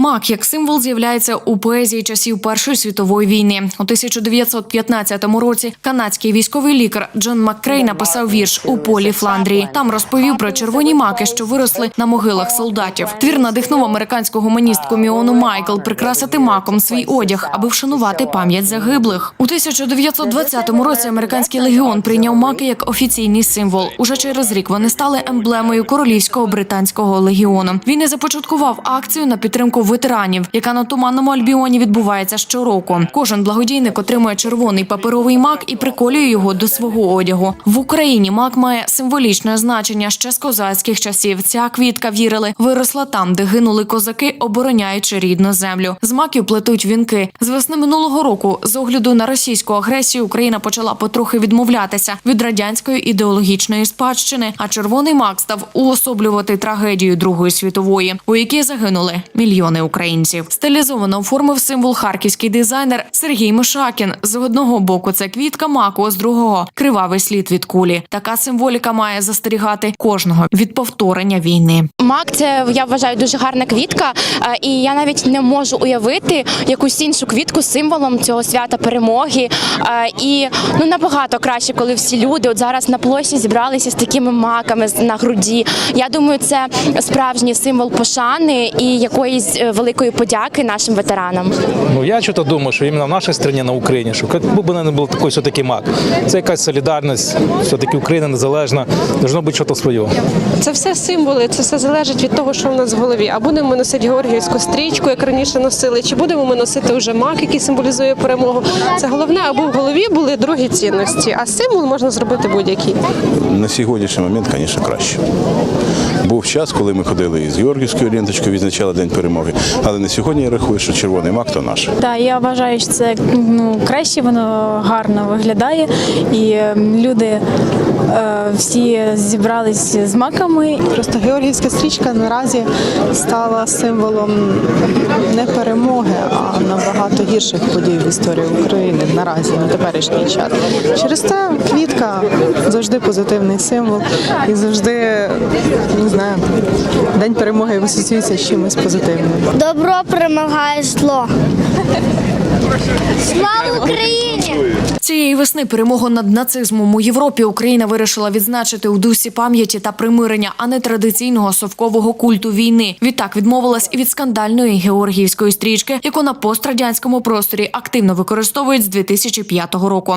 Мак як символ з'являється у поезії часів Першої світової війни. У 1915 році канадський військовий лікар Джон Маккрей написав вірш у полі Фландрії. Там розповів про червоні маки, що виросли на могилах солдатів. Твір надихнув американську гуманістку Міону Майкл прикрасити маком свій одяг, аби вшанувати пам'ять загиблих. У 1920 році американський легіон прийняв маки як офіційний символ. Уже через рік вони стали емблемою королівського британського легіону. Він і започаткував акцію на підтримку ветеранів, яка на туманному альбіоні відбувається щороку. Кожен благодійник отримує червоний паперовий мак і приколює його до свого одягу. В Україні мак має символічне значення ще з козацьких часів. Ця квітка вірили, виросла там, де гинули козаки, обороняючи рідну землю. З маків плетуть вінки. З весни минулого року, з огляду на російську агресію, Україна почала потрохи відмовлятися від радянської ідеологічної спадщини. А червоний мак став уособлювати трагедію Другої світової, у якій загинули мільйони українців. Стилізовано оформив символ харківський дизайнер Сергій Мишакін. З одного боку це квітка маку, а з другого кривавий слід від кулі. Така символіка має застерігати кожного від повторення війни. Мак це я вважаю дуже гарна квітка, е, і я навіть не можу уявити якусь іншу квітку символом цього свята перемоги. Е, І ну набагато краще, коли всі люди от зараз на площі зібралися з такими маками на груді. Я думаю, це справжній символ пошани і якоїсь е, великої подяки нашим ветеранам. Ну я что-то думаю, що іменно в нашій країні на Україні, що як би не був такий все-таки мак. Це якась солідарність, все-таки Україна незалежна, должно бути щось своє. Це все символи, це все залежить від того, що в нас в голові. А будемо ми носити Георгіївську стрічку, як раніше носили, чи будемо ми носити вже мак, який символізує перемогу. Це головне, аби в голові були другі цінності. А символ можна зробити будь-який. На сьогоднішній момент, звісно, краще. Був час, коли ми ходили із Георгівською ленточкою, відзначали День перемоги. Але на сьогодні я рахую, що червоний мак то наш. Так, я вважаю, що це ну, краще, воно гарно виглядає. І е, люди е, всі зібрались з маками. Просто Георгіївська стрічка наразі стала символом не перемоги, а набагато гірших подій в історії України наразі на теперішній час. Через це квітка завжди позитивний символ і завжди знаю, день перемоги асоціюється з чимось позитивним. Добро перемагає зло. Слава Україні! Цієї весни перемогу над нацизмом у Європі Україна вирішила відзначити у дусі пам'яті та примирення, а не традиційного совкового культу війни. Відтак відмовилась і від скандальної георгіївської стрічки, яку на пострадянському просторі активно використовують з 2005 року.